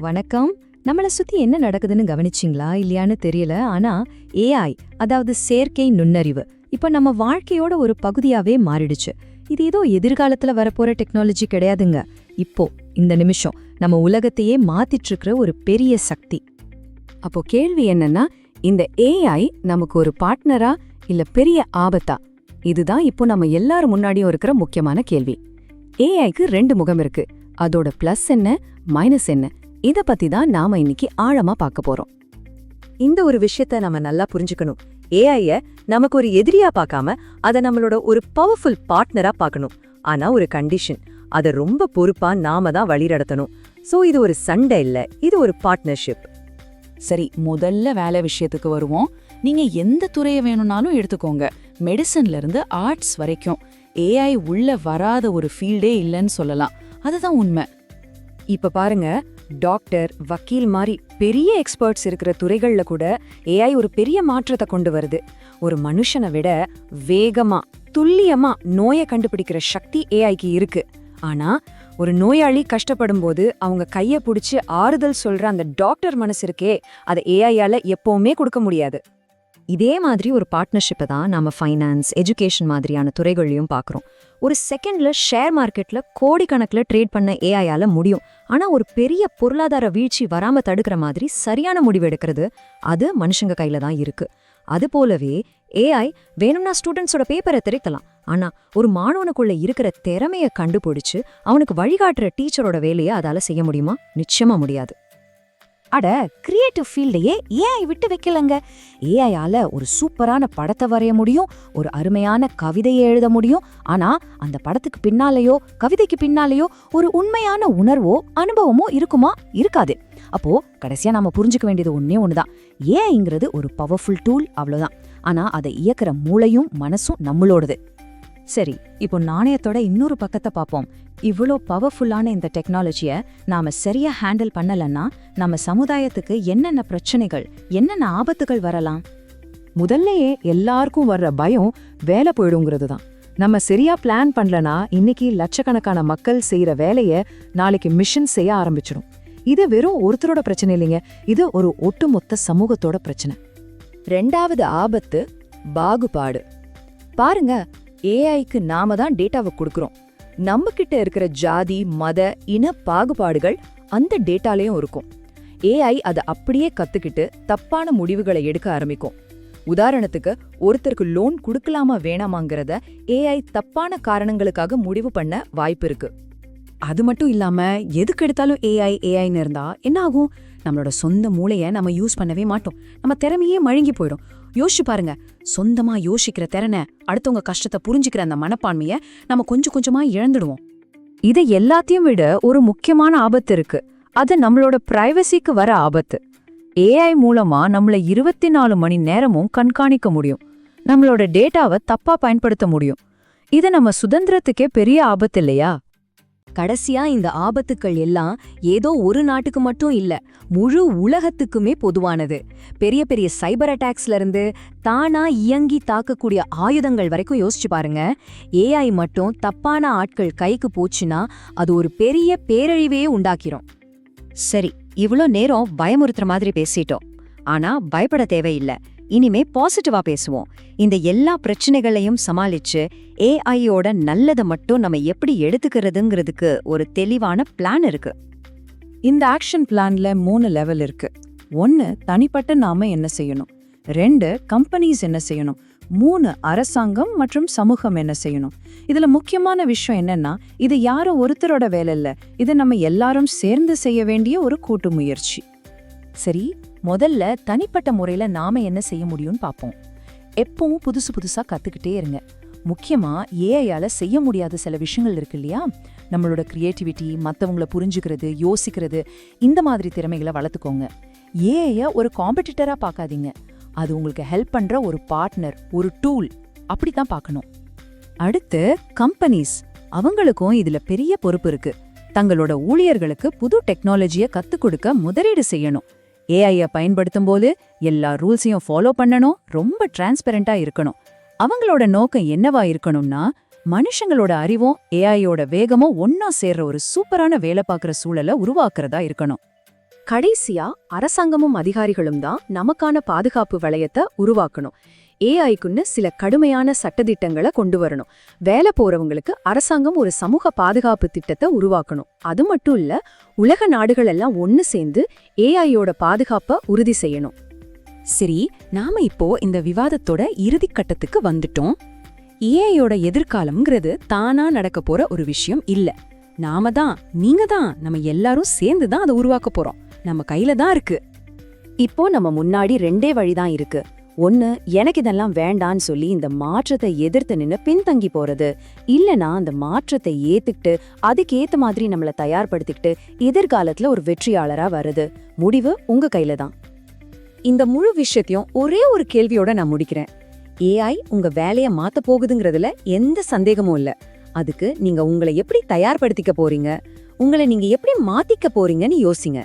வணக்கம். நம்மள சுத்தி என்ன நடக்குதுன்னு கவனிச்சிங்களா? இல்லையான்னு தெரியல. ஆனா ஏஐ அதாவது செயற்கை நுண்ணறிவு இப்ப நம்ம வாழ்க்கையோட ஒரு பகுதியாவே மாறிடுச்சு. இது ஏதோ எதிர்காலத்துல வரப்போற டெக்னாலஜி கிடையாதுங்க. இப்போ இந்த நிமிஷம் நம்ம உலகத்தையே மாத்திட்டு இருக்கிற ஒரு பெரிய சக்தி. அப்போ கேள்வி என்னன்னா இந்த ஏஐ நமக்கு ஒரு பார்ட்னரா இல்ல பெரிய ஆபத்தா? இதுதான் இப்போ நம்ம எல்லாரும் முன்னாடியும் இருக்கிற முக்கியமான கேள்வி. ஏஐக்கு ரெண்டு முகம் இருக்கு. அதோட பிளஸ் என்ன மைனஸ் என்ன? இத பத்தி தான் நாம இன்னைக்கு ஆழமா பார்க்க போறோம். இந்த ஒரு விஷயத்த நம்ம நல்லா புரிஞ்சுக்கணும். ஏஐய நமக்கு ஒரு எதிரியா பார்க்காம அத நம்மளோட ஒரு பவர்ஃபுல் பார்ட்னரா பார்க்கணும். ஆனா ஒரு கண்டிஷன் அத ரொம்ப பொறுப்பா நாம தான் வழிநடத்தணும் சோ இது ஒரு சண்டை இல்ல. இது ஒரு பார்ட்னர்ஷிப் சரி முதல்ல வேலை விஷயத்துக்கு வருவோம். நீங்க எந்த துறையை வேணும்னாலும் எடுத்துக்கோங்க. மெடிசன்ல இருந்து ஆர்ட்ஸ் வரைக்கும். ஏஐ உள்ள வராத ஒரு ஃபீல்டே இல்லைன்னு சொல்லலாம். அதுதான் உண்மை. இப்ப பாருங்க டாக்டர் வக்கீல் மாதிரி பெரிய எக்ஸ்பர்ட்ஸ் இருக்கிற துறைகள்ல கூட ஏஐ ஒரு பெரிய மாற்றத்தை கொண்டு வருது. ஒரு மனுஷனை விட வேகமா துல்லியமா நோயை கண்டுபிடிக்கிற சக்தி ஏஐக்கு இருக்கு. ஆனா ஒரு நோயாளி கஷ்டப்படும் போது அவங்க கையை பிடிச்சி ஆறுதல் சொல்ற அந்த டாக்டர் மனசு இருக்கே அதை ஏஐயால எப்பவுமே கொடுக்க முடியாது. இதே மாதிரி ஒரு பார்ட்னர்ஷிப்பை தான் நம்ம ஃபைனான்ஸ் எஜுகேஷன் மாதிரியான துறைகளையும் பார்க்குறோம். ஒரு செகண்ட்ல ஷேர் மார்க்கெட்ல கோடிக்கணக்கில் ட்ரேட் பண்ண ஏஐயால முடியும். ஆனா ஒரு பெரிய பொருளாதார வீழ்ச்சி வராம தடுக்கிற மாதிரி சரியான முடிவு எடுக்கிறது அது மனுஷங்க கையில தான் இருக்கு. அது போலவே ஏஐ வேணும்னா ஸ்டூடெண்ட்ஸோட பேப்பரை திரைக்கலாம் ஆனா ஒரு மாணவனுக்குள்ள இருக்கிற திறமைய கண்டுபிடிச்சு அவனுக்கு வழிகாட்டுற டீச்சரோட வேலையை அதால செய்ய முடியுமா? நிச்சயமா முடியாது. அட கிரியேட்டிவ் ஃபீல்டையே ஏஐ விட்டு வைக்கலங்க. ஏஐயால ஒரு சூப்பரான படத்தை வரைய முடியும் ஒரு அருமையான கவிதையை எழுத முடியும். ஆனா அந்த படத்துக்கு பின்னாலேயோ கவிதைக்கு பின்னாலேயோ ஒரு உண்மையான உணர்வோ அனுபவமோ இருக்குமா? இருக்காது. அப்போ கடைசியா நாம புரிஞ்சுக்க வேண்டியது ஒண்ணே ஒண்ணுதான். ஏஐங்கிறது ஒரு பவர்ஃபுல் டூல் அவ்வளவுதான். ஆனா அதை இயக்குற மூளையும் மனசும் நம்மளோடது. சரி இப்போ நாணயத்தோட இன்னொரு பக்கத்தை பார்ப்போம் இவ்வளோ பவர்ஃபுல்லான இந்த டெக்னாலஜியை நாம சரியா ஹேண்டில் பண்ணலன்னா நம்ம சமுதாயத்துக்கு என்னென்ன பிரச்சனைகள் என்னென்ன ஆபத்துகள் வரலாம்? முதல்லயே எல்லாருக்கும் வர்ற பயம் வேலை போயிடுங்கிறது தான் நம்ம சரியா பிளான் பண்ணலனா இன்னைக்கு லட்சக்கணக்கான மக்கள் செய்யற வேலைய நாளைக்கு மிஷன் செய்ய ஆரம்பிச்சிடும். இது வெறும் ஒருத்தரோட பிரச்சனை இல்லைங்க. இது ஒரு ஒட்டுமொத்த சமூகத்தோட பிரச்சனை. ரெண்டாவது ஆபத்து பாகுபாடு. பாருங்க ஏஐக்கு நாம தான் டேட்டாவை கொடுக்குறோம். நம்ம கிட்ட இருக்கிற ஜாதி மத இன பாகுபாடுகள் அந்த டேட்டாலையும் இருக்கும். ஏஐ அதை அப்படியே கத்துக்கிட்டு தப்பான முடிவுகளை எடுக்க ஆரம்பிக்கும். உதாரணத்துக்கு ஒருத்தருக்கு லோன் கொடுக்கலாமா வேணாமாங்கிறத ஏஐ தப்பான காரணங்களுக்காக முடிவு பண்ண வாய்ப்பு இருக்கு. அது மட்டும் இல்லாம எதுக்கு எடுத்தாலும் ஏஐ ஏஐன்னு இருந்தா என்ன ஆகும்? நம்மளோட சொந்த மூளைய நம்ம யூஸ் பண்ணவே மாட்டோம். நம்ம திறமையே மழுங்கி போயிடும். யோசிச்சு பாருங்க. சொந்தமா யோசிக்கிற திறனை அடுத்தவங்க கஷ்டத்தை புரிஞ்சுக்கிற அந்த மனப்பான்மைய நம்ம கொஞ்சம் கொஞ்சமா இழந்துடுவோம். இதை எல்லாத்தையும் விட ஒரு முக்கியமான ஆபத்து இருக்கு. அது நம்மளோட பிரைவசிக்கு வர ஆபத்து. ஏஐ மூலமா நம்மள இருபத்தி நாலு மணி நேரமும் கண்காணிக்க முடியும். நம்மளோட டேட்டாவை தப்பா பயன்படுத்த முடியும். இது நம்ம சுதந்திரத்துக்கே பெரிய ஆபத்து இல்லையா? கடைசியா இந்த ஆபத்துக்கள் எல்லாம் ஏதோ ஒரு நாட்டுக்கு மட்டும் இல்ல முழு உலகத்துக்குமே பொதுவானது. பெரிய பெரிய சைபர் அட்டாக்ஸ்ல இருந்து தானா இயங்கி தாக்கக்கூடிய ஆயுதங்கள் வரைக்கும் யோசிச்சு பாருங்க. ஏஐ மட்டும் தப்பான ஆட்கள் கைக்கு போச்சுன்னா அது ஒரு பெரிய பேரழிவையே உண்டாக்கிரும். சரி இவ்ளோ நேரம் பயமுறுத்துற மாதிரி பேசிட்டோம். ஆனா பயப்பட தேவையில்ல. இனிமே பாசிட்டிவா பேசுவோம். இந்த எல்லா பிரச்சனைகளையும் சமாளிச்சு ஏஐயோட நல்லதை மட்டும் நம்ம எப்படி எடுத்துக்கிறதுங்கிறதுக்கு ஒரு தெளிவான பிளான் இருக்கு. இந்த ஆக்ஷன் பிளான்ல மூணு லெவல் இருக்கு. ஒன்னு தனிப்பட்ட நாம என்ன செய்யணும். ரெண்டு கம்பெனிஸ் என்ன செய்யணும். மூணு அரசாங்கம் மற்றும் சமூகம் என்ன செய்யணும். இதுல முக்கியமான விஷயம் என்னன்னா இது யாரோ ஒருத்தரோட வேலை இல்லை. இது நம்ம எல்லாரும் சேர்ந்து செய்ய வேண்டிய ஒரு கூட்டு முயற்சி. சரி முதல்ல தனிப்பட்ட முறையில் நாம் என்ன செய்ய முடியும்னு பார்ப்போம். எப்பவும் புதுசு புதுசாக கற்றுக்கிட்டே இருங்க. முக்கியமாக ஏஐயால் செய்ய முடியாத சில விஷயங்கள் இருக்கு இல்லையா? நம்மளோட க்ரியேட்டிவிட்டி மற்றவங்கள புரிஞ்சுக்கிறது யோசிக்கிறது இந்த மாதிரி திறமைகளை வளர்த்துக்கோங்க. ஏஐயை ஒரு காம்படிட்டராக பார்க்காதீங்க. அது உங்களுக்கு ஹெல்ப் பண்ணுற ஒரு பார்ட்னர் ஒரு டூல் அப்படி தான் பார்க்கணும். அடுத்து கம்பெனிஸ் அவங்களுக்கும் இதில் பெரிய பொறுப்பு இருக்குது தங்களோட ஊழியர்களுக்கு புது டெக்னாலஜியை கற்றுக் கொடுக்க முதலீடு செய்யணும். ஏஐய பயன்படுத்தும் போது எல்லா ரூல்ஸையும் ஃபாலோ பண்ணணும் ரொம்ப டிரான்ஸ்பெரண்டா இருக்கணும். அவங்களோட நோக்கம் என்னவா இருக்கணும்னா மனுஷங்களோட அறிவும் ஏஐயோட வேகமும் ஒன்னா சேர்ற ஒரு சூப்பரான வேலை பார்க்குற சூழலை உருவாக்குறதா இருக்கணும். கடைசியா அரசாங்கமும் அதிகாரிகளும் தான் நமக்கான பாதுகாப்பு வளையத்தை உருவாக்கணும். ஏஐக்குன்னு சில கடுமையான சட்டதிட்டங்களை கொண்டு வரணும். வேலை போறவங்களுக்கு அரசாங்கம் ஒரு சமூக பாதுகாப்பு திட்டத்தை உருவாக்கணும். அது மட்டும் இல்ல உலக நாடுகள் எல்லாம் ஒன்னு சேர்ந்து ஏஐயோட பாதுகாப்பை உறுதி செய்யணும். சரி நாம இப்போ இந்த விவாதத்தோட இறுதி கட்டத்துக்கு வந்துட்டோம். ஏஐயோட எதிர்காலம்ங்கிறது தானா நடக்க போற ஒரு விஷயம் இல்ல. நாம தான் நீங்க தான் நம்ம எல்லாரும் சேர்ந்து தான் அதை உருவாக்க போறோம். நம்ம கையில தான் இருக்கு. இப்போ நம்ம முன்னாடி ரெண்டே வழிதான் இருக்கு. ஒன்னு எனக்கு இதெல்லாம் வேண்டான்னு சொல்லி இந்த மாற்றத்தை எதிர்த்து நின்னு பின்தங்கி போறது. இல்லனா அந்த மாற்றத்தை ஏத்துக்கிட்டு அதுக்கேற்ற மாதிரி நம்மள தயார்படுத்திக்கிட்டு எதிர்காலத்துல ஒரு வெற்றியாளரா வருது முடிவு உங்க கையில தான். இந்த முழு விஷயத்தையும் ஒரே ஒரு கேள்வியோட நான் முடிக்கிறேன். ஏஐ உங்க வேலைய மாற்ற போகுதுங்கிறதுல எந்த சந்தேகமும் இல்ல. அதுக்கு நீங்க உங்களை எப்படி தயார்படுத்திக்க போறீங்க? உங்களை நீங்க எப்படி மாற்றிக்க போறீங்கன்னு யோசிங்க.